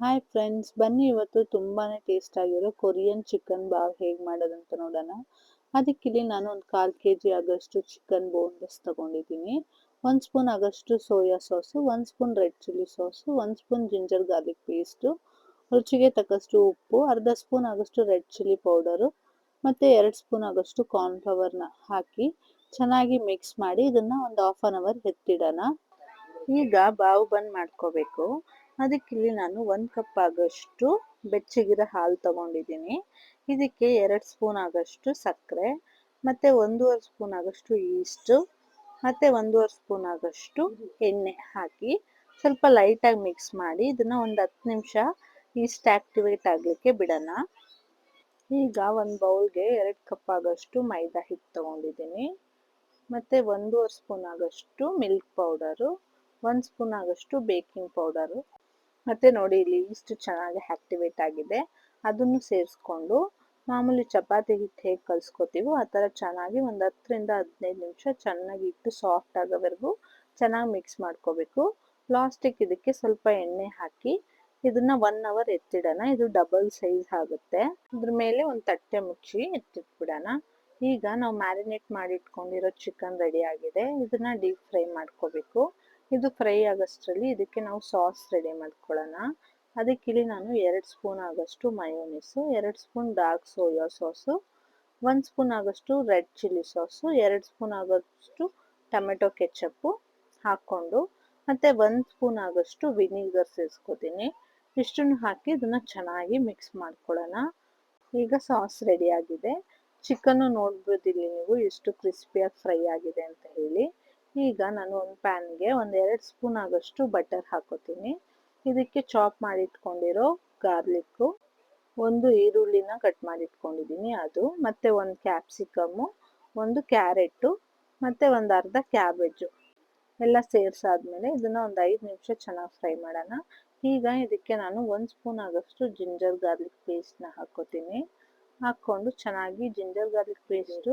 Hi friends ಬನ್ನಿ ಇವತ್ತು ತುಂಬಾ ಟೇಸ್ಟ್ ಆಗಿರೋ ಕೊರಿಯನ್ ಚಿಕನ್ ಬಾವ್ ಹೇಗೆ ಮಾಡೋದಂತ ನೋಡೋಣ. ಅದಕ್ಕಿಲ್ಲಿ ನಾನು ಒಂದು ಕಾಲು ಕೆ ಜಿ ಆಗೋಷ್ಟು ಚಿಕನ್ ಬೋನ್ಲೆಸ್ ತಗೊಂಡಿದ್ದೀನಿ. ಒಂದು ಸ್ಪೂನ್ ಆಗೋಷ್ಟು ಸೋಯಾ ಸಾಸು ಒಂದು ಸ್ಪೂನ್ ರೆಡ್ ಚಿಲ್ಲಿ ಸಾಸು ಒಂದು ಸ್ಪೂನ್ ಜಿಂಜರ್ ಗಾರ್ಲಿಕ್ ಪೇಸ್ಟು ರುಚಿಗೆ ತಕ್ಕಷ್ಟು ಉಪ್ಪು, ಅರ್ಧ ಸ್ಪೂನ್ ಆಗೋಷ್ಟು ರೆಡ್ ಚಿಲ್ಲಿ ಪೌಡರು ಮತ್ತು ಎರಡು ಸ್ಪೂನ್ ಆಗೋಷ್ಟು ಕಾರ್ನ್ಫ್ಲವರ್ನ ಹಾಕಿ ಚೆನ್ನಾಗಿ ಮಿಕ್ಸ್ ಮಾಡಿ ಇದನ್ನು ಒಂದು ಹಾಫ್ ಆನ್ ಅವರ್ ಎತ್ತಿಡೋಣ. ಈಗ ಬಾವು ಬಂದ್ ಮಾಡ್ಕೋಬೇಕು. ಅದಕ್ಕಿಲ್ಲಿ ನಾನು ಒಂದು ಕಪ್ ಆಗೋಷ್ಟು ಬೆಚ್ಚಗಿರೋ ಹಾಲು ತಗೊಂಡಿದ್ದೀನಿ. ಇದಕ್ಕೆ ಎರಡು ಸ್ಪೂನ್ ಆಗೋಷ್ಟು ಸಕ್ಕರೆ, ಮತ್ತು ಒಂದೂವರೆ ಸ್ಪೂನ್ ಆಗೋಷ್ಟು ಈಸ್ಟು ಮತ್ತು ಒಂದೂವರೆ ಸ್ಪೂನ್ ಆಗೋಷ್ಟು ಎಣ್ಣೆ ಹಾಕಿ ಸ್ವಲ್ಪ ಲೈಟಾಗಿ ಮಿಕ್ಸ್ ಮಾಡಿ ಇದನ್ನು ಒಂದು ಹತ್ತು ನಿಮಿಷ ಈಸ್ಟ್ ಆ್ಯಕ್ಟಿವೇಟ್ ಆಗಲಿಕ್ಕೆ ಬಿಡೋಣ. ಈಗ ಒಂದು ಬೌಲ್ಗೆ ಎರಡು ಕಪ್ ಆಗೋಷ್ಟು ಮೈದಾ ಹಿಟ್ಟು ತೊಗೊಂಡಿದ್ದೀನಿ. ಮತ್ತು ಒಂದೂವರೆ ಸ್ಪೂನ್ ಆಗೋಷ್ಟು ಮಿಲ್ಕ್ ಪೌಡರು ಒಂದು ಸ್ಪೂನ್ ಆಗೋಷ್ಟು ಬೇಕಿಂಗ್ ಪೌಡರು ಮತ್ತು ನೋಡಿ ಇಲ್ಲಿ ಇಷ್ಟು ಚೆನ್ನಾಗಿ ಆ್ಯಕ್ಟಿವೇಟ್ ಆಗಿದೆ. ಅದನ್ನು ಸೇರಿಸ್ಕೊಂಡು ಮಾಮೂಲಿ ಚಪಾತಿ ಹಿಟ್ಟು ಹೇಗೆ ಕಲಿಸ್ಕೋತೀವೋ ಆ ಥರ ಚೆನ್ನಾಗಿ ಒಂದು ಹತ್ತರಿಂದ ಹದಿನೈದು ನಿಮಿಷ ಚೆನ್ನಾಗಿ ಇಟ್ಟು ಸಾಫ್ಟ್ ಆಗೋವರೆಗೂ ಚೆನ್ನಾಗಿ ಮಿಕ್ಸ್ ಮಾಡ್ಕೋಬೇಕು. ಲಾಸ್ಟಿಗೆ ಇದಕ್ಕೆ ಸ್ವಲ್ಪ ಎಣ್ಣೆ ಹಾಕಿ ಇದನ್ನ ಒನ್ ಅವರ್ ಎತ್ತಿಡೋಣ. ಇದು ಡಬಲ್ ಸೈಜ್ ಆಗುತ್ತೆ. ಅದ್ರ ಮೇಲೆ ಒಂದು ತಟ್ಟೆ ಮುಚ್ಚಿ ಎತ್ತಿಟ್ಬಿಡೋಣ. ಈಗ ನಾವು ಮ್ಯಾರಿನೇಟ್ ಮಾಡಿಟ್ಕೊಂಡಿರೋ ಚಿಕನ್ ರೆಡಿ ಆಗಿದೆ. ಇದನ್ನ ಡೀಪ್ ಫ್ರೈ ಮಾಡ್ಕೋಬೇಕು. ಇದು ಫ್ರೈ ಆಗೋಷ್ಟರಲ್ಲಿ ಇದಕ್ಕೆ ನಾವು ಸಾಸ್ ರೆಡಿ ಮಾಡ್ಕೊಳ್ಳೋಣ. ಅದಕ್ಕಿಲ್ಲಿ ನಾನು ಎರಡು ಸ್ಪೂನ್ ಆಗೋಷ್ಟು ಮಯೋನೀಸು ಎರಡು ಸ್ಪೂನ್ ಡಾರ್ಕ್ ಸೋಯಾ ಸಾಸು ಒಂದು ಸ್ಪೂನ್ ಆಗೋಷ್ಟು ರೆಡ್ ಚಿಲ್ಲಿ ಸಾಸು ಎರಡು ಸ್ಪೂನ್ ಆಗೋಷ್ಟು ಟೊಮೆಟೊ ಕೆಚ್ಚಪ್ಪು ಹಾಕ್ಕೊಂಡು, ಮತ್ತು ಒಂದು ಸ್ಪೂನ್ ಆಗೋಷ್ಟು ವಿನಿಗರ್ ಸೇರಿಸ್ಕೋತೀನಿ. ಇಷ್ಟನ್ನು ಹಾಕಿ ಇದನ್ನು ಚೆನ್ನಾಗಿ ಮಿಕ್ಸ್ ಮಾಡ್ಕೊಳ್ಳೋಣ. ಈಗ ಸಾಸ್ ರೆಡಿ ಆಗಿದೆ. ಚಿಕನ್ನು ನೋಡ್ಬೋದಿಲ್ಲಿ ನೀವು ಎಷ್ಟು ಕ್ರಿಸ್ಪಿಯಾಗಿ ಫ್ರೈ ಆಗಿದೆ ಅಂತ ಹೇಳಿ. ಈಗ ನಾನು ಒಂದು ಪ್ಯಾನ್ಗೆ ಒಂದು ಎರಡು ಸ್ಪೂನ್ ಆಗೋಷ್ಟು ಬಟರ್ ಹಾಕೋತೀನಿ. ಇದಕ್ಕೆ ಚಾಪ್ ಮಾಡಿಟ್ಕೊಂಡಿರೋ ಗಾರ್ಲಿಕ್ಕು, ಒಂದು ಈರುಳ್ಳಿನ ಕಟ್ ಮಾಡಿ ಇಟ್ಕೊಂಡಿದ್ದೀನಿ ಅದು, ಮತ್ತು ಒಂದು ಕ್ಯಾಪ್ಸಿಕಮ್ಮು, ಒಂದು ಕ್ಯಾರೆಟು, ಮತ್ತು ಒಂದು ಅರ್ಧ ಕ್ಯಾಬೇಜು. ಎಲ್ಲ ಸೇರಿಸಾದ್ಮೇಲೆ ಇದನ್ನು ಒಂದು ಐದು ನಿಮಿಷ ಚೆನ್ನಾಗಿ ಫ್ರೈ ಮಾಡೋಣ. ಈಗ ಇದಕ್ಕೆ ನಾನು ಒಂದು ಸ್ಪೂನ್ ಆಗೋಷ್ಟು ಜಿಂಜರ್ ಗಾರ್ಲಿಕ್ ಪೇಸ್ಟ್ನ ಹಾಕೋತೀನಿ. ಹಾಕ್ಕೊಂಡು ಚೆನ್ನಾಗಿ ಜಿಂಜರ್ ಗಾರ್ಲಿಕ್ ಪೇಸ್ಟು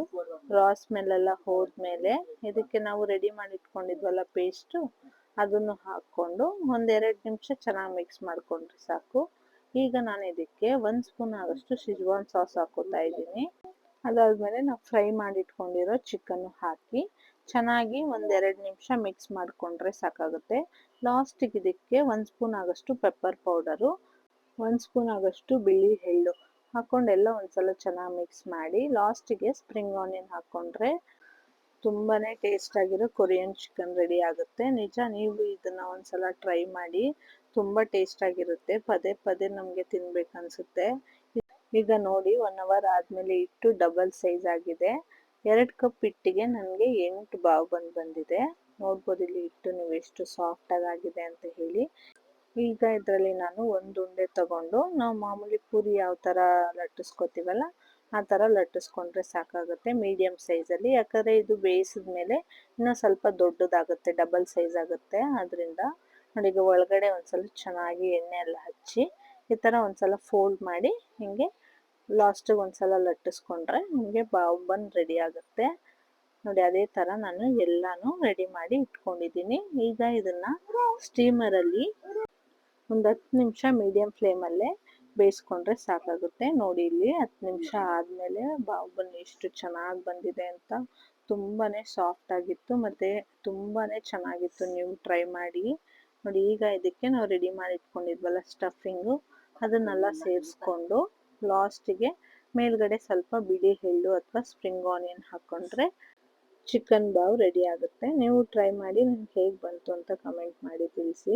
ರಾ ಸ್ಮೆಲ್ಲೆಲ್ಲ ಹೋದ್ಮೇಲೆ ಇದಕ್ಕೆ ನಾವು ರೆಡಿ ಮಾಡಿ ಇಟ್ಕೊಂಡಿದ್ವಲ್ಲ ಪೇಸ್ಟು, ಅದನ್ನು ಹಾಕ್ಕೊಂಡು ಒಂದೆರಡು ನಿಮಿಷ ಚೆನ್ನಾಗಿ ಮಿಕ್ಸ್ ಮಾಡಿಕೊಂಡ್ರೆ ಸಾಕು. ಈಗ ನಾನು ಇದಕ್ಕೆ ಒಂದು ಸ್ಪೂನ್ ಆಗೋಷ್ಟು ಶಿಜ್ವಾನ್ ಸಾಸ್ ಹಾಕೋತಾ ಇದ್ದೀನಿ. ಅದಾದಮೇಲೆ ನಾವು ಫ್ರೈ ಮಾಡಿಟ್ಕೊಂಡಿರೋ ಚಿಕನ್ನು ಹಾಕಿ ಚೆನ್ನಾಗಿ ಒಂದೆರಡು ನಿಮಿಷ ಮಿಕ್ಸ್ ಮಾಡಿಕೊಂಡ್ರೆ ಸಾಕಾಗುತ್ತೆ. ಲಾಸ್ಟಿಗೆ ಇದಕ್ಕೆ ಒಂದು ಸ್ಪೂನ್ ಆಗೋಷ್ಟು ಪೆಪ್ಪರ್ ಪೌಡರು ಒಂದು ಸ್ಪೂನ್ ಆಗೋಷ್ಟು ಬಿಳಿ ಎಳ್ಳು. ಹಾಕ್ಕೊಂಡೆಲ್ಲ ಒಂದ್ಸಲ ಚೆನ್ನಾಗಿ ಮಿಕ್ಸ್ ಮಾಡಿ ಲಾಸ್ಟಿಗೆ ಸ್ಪ್ರಿಂಗ್ ಆನಿಯನ್ ಹಾಕ್ಕೊಂಡ್ರೆ ತುಂಬಾ ಟೇಸ್ಟಾಗಿರೋ ಕೊರಿಯನ್ ಚಿಕನ್ ರೆಡಿ ಆಗುತ್ತೆ. ನಿಜ ನೀವು ಇದನ್ನು ಒಂದ್ಸಲ ಟ್ರೈ ಮಾಡಿ ತುಂಬ ಟೇಸ್ಟಾಗಿರುತ್ತೆ ಪದೇ ಪದೇ ನಮಗೆ ತಿನ್ಬೇಕನ್ಸುತ್ತೆ ಈಗ ನೋಡಿ ಒನ್ ಅವರ್ ಆದ್ಮೇಲೆ ಇಟ್ಟು ಡಬಲ್ ಸೈಜ್ ಆಗಿದೆ. ಎರಡು ಕಪ್ ಹಿಟ್ಟಿಗೆ ನನಗೆ ಎಂಟು ಬಾವು ಬಂದು ಬಂದಿದೆ. ನೋಡ್ಬೋದು ಇಲ್ಲಿ ಹಿಟ್ಟು ನೀವು ಎಷ್ಟು ಸಾಫ್ಟ್ ಆಗಿದೆ ಅಂತ ಹೇಳಿ. ಈಗ ಇದರಲ್ಲಿ ನಾನು ಒಂದು ಉಂಡೆ ತಗೊಂಡು, ನಾವು ಮಾಮೂಲಿ ಪೂರಿ ಯಾವ ಥರ ಲಟ್ಟಿಸ್ಕೊತೀವಲ್ಲ, ಆ ಥರ ಲಟ್ಟಿಸ್ಕೊಂಡ್ರೆ ಸಾಕಾಗುತ್ತೆ ಮೀಡಿಯಮ್ ಸೈಜಲ್ಲಿ. ಯಾಕಂದರೆ ಇದು ಬೇಯಿಸಿದ ಮೇಲೆ ಇನ್ನೂ ಸ್ವಲ್ಪ ದೊಡ್ಡದಾಗುತ್ತೆ, ಡಬಲ್ ಸೈಜ್ ಆಗುತ್ತೆ. ಅದರಿಂದ ನೋಡಿ ಈಗ ಒಳಗಡೆ ಒಂದ್ಸಲ ಚೆನ್ನಾಗಿ ಎಣ್ಣೆ ಎಲ್ಲ ಹಚ್ಚಿ, ಈ ಥರ ಒಂದ್ಸಲ ಫೋಲ್ಡ್ ಮಾಡಿ ಹಿಂಗೆ ಲಾಸ್ಟಿಗೆ ಒಂದ್ಸಲ ಲಟ್ಟಿಸ್ಕೊಂಡ್ರೆ ನಿಮಗೆ ಬಾವು ಬಂದು ರೆಡಿ ಆಗುತ್ತೆ. ನೋಡಿ ಅದೇ ಥರ ನಾನು ಎಲ್ಲಾನು ರೆಡಿ ಮಾಡಿ ಇಟ್ಕೊಂಡಿದ್ದೀನಿ. ಈಗ ಇದನ್ನು ಸ್ಟೀಮರಲ್ಲಿ ಒಂದು ಹತ್ತು ನಿಮಿಷ ಮೀಡಿಯಮ್ ಫ್ಲೇಮಲ್ಲೇ ಬೇಯಿಸ್ಕೊಂಡ್ರೆ ಸಾಕಾಗುತ್ತೆ. ನೋಡಿ ಇಲ್ಲಿ ಹತ್ತು ನಿಮಿಷ ಆದಮೇಲೆ ಬಾಹುಬಲಿ ಎಷ್ಟು ಚೆನ್ನಾಗಿ ಬಂದಿದೆ ಅಂತ. ತುಂಬಾ ಸಾಫ್ಟ್ ಆಗಿತ್ತು ಮತ್ತು ತುಂಬಾ ಚೆನ್ನಾಗಿತ್ತು ನೀವು ಟ್ರೈ ಮಾಡಿ. ನೋಡಿ ಈಗ ಇದಕ್ಕೆ ನಾವು ರೆಡಿ ಮಾಡಿ ಇಟ್ಕೊಂಡಿದ್ವಲ್ಲ ಸ್ಟಫಿಂಗು ಅದನ್ನೆಲ್ಲ ಸೇರಿಸ್ಕೊಂಡು ಲಾಸ್ಟಿಗೆ ಮೇಲ್ಗಡೆ ಸ್ವಲ್ಪ ಬಿಳಿ ಎಳ್ಳು ಅಥವಾ ಸ್ಪ್ರಿಂಗ್ ಆನಿಯನ್ ಹಾಕ್ಕೊಂಡ್ರೆ ಚಿಕನ್ ಬಾವ್ ರೆಡಿ ಆಗುತ್ತೆ. ನೀವು ಟ್ರೈ ಮಾಡಿ ನಿಮ್ಗೆ ಹೇಗೆ ಬಂತು ಅಂತ ಕಮೆಂಟ್ ಮಾಡಿ ತಿಳಿಸಿ.